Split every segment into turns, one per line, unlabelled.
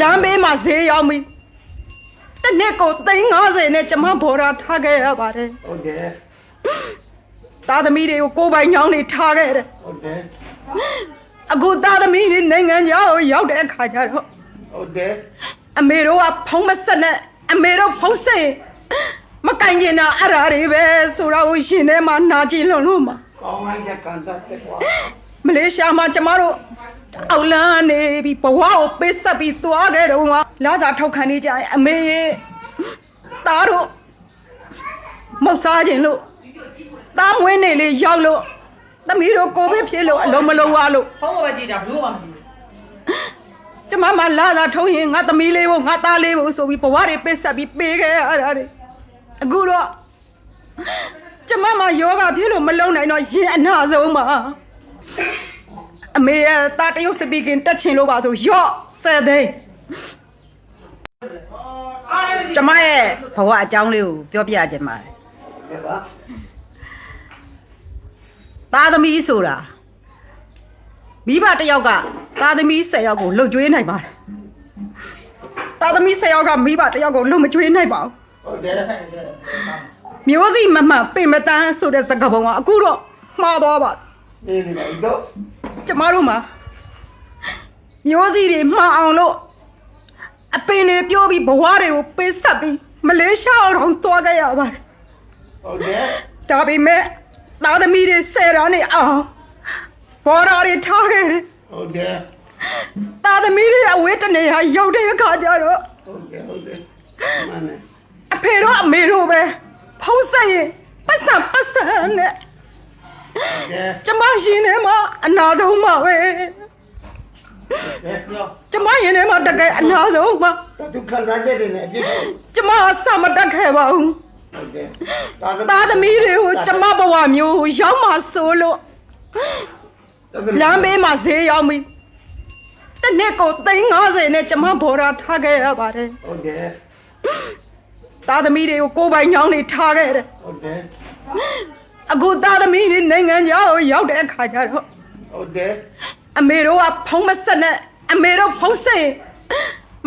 လမ်းဘေးမှာဈေးရောက်ပြီတစ်နှစ်ကို350နဲ့ကျမဘော်ရာထားခဲ့ရပါတယ်
ဟုတ်တယ်
သားသမီးတွေကိုကိုယ်ပိုင်ညောင်းနေထားခဲ့တယ်
ဟုတ်တယ်
အခုသားသမီးတွေနိုင်ငံခြားကိုရောက်တဲ့အခါကျတော့
ဟုတ်တယ်
အမေတို့ကဖုံးမဆက်နဲ့အမေတို့ဖုံးဆက်ရင်မကင်ကျင်တာအဲ့ဒါတွေပဲဆိုတော့ရှင်ထဲမှာနာကျင်လွန်လို့မှာ
ကောင်းလိုက်တဲ့ကန်တတ်တဲ့ကွာ
မလေးရှားမှာကျမတို့ အောက်လန်းနေပြီးဘဝကိုပေးဆက်ပြီးသွားခဲ့တော့ကလာစာထောက်ခံနေကြရင်အမေရဲ့သားတို့မဟုတ်စားခြင်းလို့သားမွေးနေလေရောက်လို့သမီးတို့ကိုဗစ်ဖြစ်လို့အလုံးမလုံးဝလို့
ဖုန်းကပဲကြည့်တာဘလို့မှမကြည့်ဘူး
ကျမမလာစာထုံးရင်ငါသမီးလေးကိုငါသားလေးကိုဆိုပြီးဘဝတွေပေးဆက်ပြီးပေးခဲ့ရတာတွေအခုတော့ကျမမယောဂဖြစ်လို့မလုံနိုင်တော့ရင်အနာဆုံးပါ အမေရဲ့တာတရုတ်စပီကင်တက်ချင်လို့ပါဆိုယော့ဆယ်သိန်းကျမရဲ့ဘဝအကြောင်းလေးကိုပြောပြခြင်းပါတယ်
ကဲပါ
သားသမီးဆိုတာမိဘတစ်ယောက်ကသားသမီး10ယောက်ကိုလှုပ်ကြွေးနိုင်ပါတယ်သားသမီး10ယောက်ကမိဘတစ်ယောက်ကိုလှုပ်မကြွေးနိုင်ပါဘူး
ဟုတ်တယ်
မျိုးစိမမှန်ပင်မတန်းဆိုတဲ့စကားပုံကအခုတော့မှားသွားပါ
နေနေလိုက်တော့
ကျမတို့မှာမျိုးစိတွေမှားအောင်လို့အပင်တွေပြောပြီးဘဝတွေကိုပေးဆက်ပြီးမလေးရှားအောင်သွားခဲ့ရပါတယ်
ဟုတ်တယ်
ဒါပေမဲ့သားသမီးတွေဆယ်ရာနဲ့အောင်ဘော်ရာတွေထားခဲ့တယ်
ဟုတ်တယ်
သားသမီးတွေအဝေးတနေဟာရောက်တဲ့အခါကျတော့
ဟုတ်တယ်ဟုတ်တယ်မနဲ့
အဖေတို့အမေတို့ပဲဖုံးဆက်ရင်ပတ်စံပတ်စံနဲ့
ဟုတ်တယ်
ကျမရှင်ထဲမှာအနာဆုံးပါပဲ
ပြော
ကျမရင်ထဲမှာတကယ်အနာဆုံးပါ
ဒုက္ခလာတဲ့နေအပြစ်ဟုတ်
ကျမအဆမတက်ခဲ့ပါဘူး
တယ်
သားသမီးတွေကိုကျမဘဝမျိုးကိုရောက်မှဆိုလို့လမ်းဘေးမှာဈေးရောက်ပြီတစ်နှစ်ကို350နဲ့ကျမဘော်ရာထားခဲ့ရပါတယ်
ဟုတ်တယ်
သားသမီးတွေကိုကိုယ်ပိုင်ညောင်းနေထားခဲ့တယ်
ဟုတ်တယ်
အခုသားသမီးတွေနိုင်ငံခြားကိုရောက်တဲ့အခါကျတော့
ဟုတ်တယ်
အမေတို့ကဖုံးမဆက်နဲ့အမေတို့ဖုံးဆက်ရင်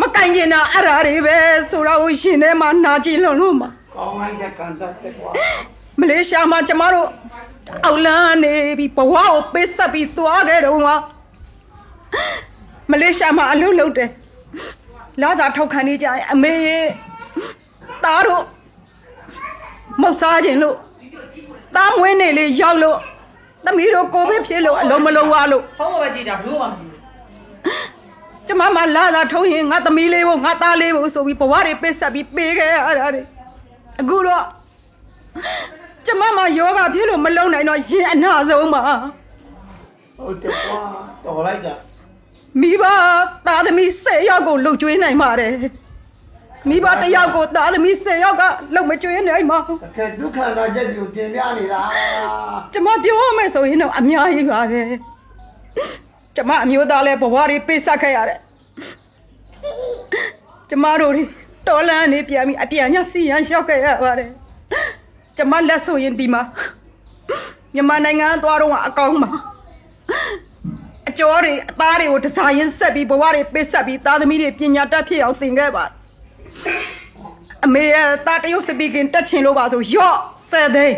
မကင်ကျင်တာအဲ့ဒါတွေပဲဆိုတော့ရှင်ထဲမှာနာကျင်လွန်လို့မှာ
ကောင်းလိုက်တဲ့ကန်တတ်တဲ့ကွာ
မလေးရှားမှာကျမတို့အောက်လန်းနေပြီးဘဝကိုပေးဆက်ပြီးသွားခဲ့တော့ကမလေးရှားမှာအလုပ်လုပ်တယ်လာစာထောက်ခံနေကြရင်အမေရဲ့သားတို့မဟုတ်စားခြင်းလို့ သားမွေးနေလေရောက်လို့သမီးတို့ကိုဗစ်ဖြစ်လို့အလုံးမလုံးဝလို့
ဖုန်းကပဲကြည့်တာဘလို့မှမကြည့်ဘူး
ကျမမလာသာထုံးရင်ငါသမီးလေးကိုငါသားလေးကိုဆိုပြီးဘဝတွေပေးဆက်ပြီးပေးခဲ့ရတာတွေအခုတော့ကျမမယောဂဖြစ်လို့မလုံနိုင်တော့ရင်အနာဆုံးပါ
ဟုတ်တယ်ကွာတော်လိုက်ကြ
မိဘသားသမီး10ယောက်ကိုလှုပ်ကြွေးနိုင်ပါတယ် မိဘတစ်ယောက်ကိုသားသမီး10ယောက်ကလှုပ်မကြွေးနိုင်ပါဘူး
အကဲဒုက္ခလာတဲ့ကိုတင်ပြနေတာ
ကျမပြောရမယ်ဆိုရင်တော့အများကြီးပါပဲကျမအမျိုးသားလဲဘဝတွေပေးဆက်ခဲ့ရတယ်ကျမတို့တွေတော်လန်းနေပြန်ပြီးအပြန်ညစီရန်လျှောက်ခဲ့ရပါတယ်ကျမလက်ဆိုရင်ဒီမှာမြန်မာနိုင်ငံသွားတော့အကောင်းပါအကျော်တွေအသားတွေကိုဒီဇိုင်းဆက်ပြီးဘဝတွေပေးဆက်ပြီးသားသမီးတွေပညာတတ်ဖြစ်အောင်သင်ခဲ့ပါ အမေရဲ့တာတရုတ်စပီကင်တက်ချင်လို့ပါဆိုယော့ဆယ်သိန်း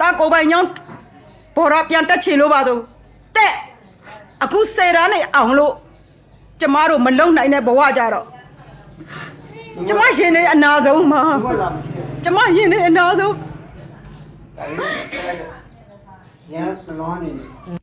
တာကိုပိုင်ညောင်းဘော်ရပြန်တက်ချင်လို့ပါဆိုတက်အခုစေတန်းနေအောင်လို့ကျမတို့မလုံနိုင်တဲ့ဘဝကြတော့ကျမရင်နေအနာဆုံးမှာ
ဟုတ်လား
ကျမရင်နေအနာဆုံး
ညံလောင်းနေတယ်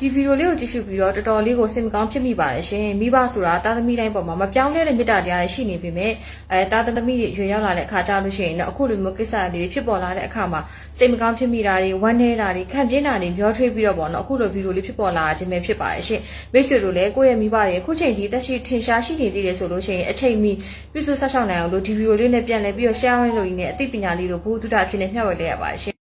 ဒီဗီဒီယိုလေးကိုကြည့်ရှုပြီးတော့တော်တော်လေးကိုစိတ်မကောင်းဖြစ်မိပါတယ်ရှင်မိဘဆိုတာတာသမီတိုင်းပေါ်မှာမပြောင်းလဲတဲ့မေတ္တာတရားတွေရှိနေပေမဲ့အဲတာသမီတွေရွေရောက်လာတဲ့အခါကြလို့ရှိရင်တော့အခုလိုမျိုးကိစ္စလေးတွေဖြစ်ပေါ်လာတဲ့အခါမှာစိတ်မကောင်းဖြစ်မိတာတွေဝမ်းနည်းတာတွေခံပြင်းတာတွေမျောထွေးပြီးတော့ပေါ့နော်အခုလိုဗီဒီယိုလေးဖြစ်ပေါ်လာခြင်းပဲဖြစ်ပါတယ်ရှင်မိတ်ဆွေတို့လည်းကိုယ့်ရဲ့မိဘတွေအခုချိန်ဒီတက်ရှိထင်ရှားရှိနေသေးတယ်ဆိုလို့ရှိရင်အချိန်မီပြုစုဆက်ဆောင်နိုင်အောင်လို့ဒီဗီဒီယိုလေးနဲ့ပြန်လည်ပြီးတော့ share လုပ်ရင်းနဲ့အသိပညာလေးတို့ဘုသူဒ္ဓအဖြစ်နဲ့မျှဝေလိုက်ရပါတယ်ရှင်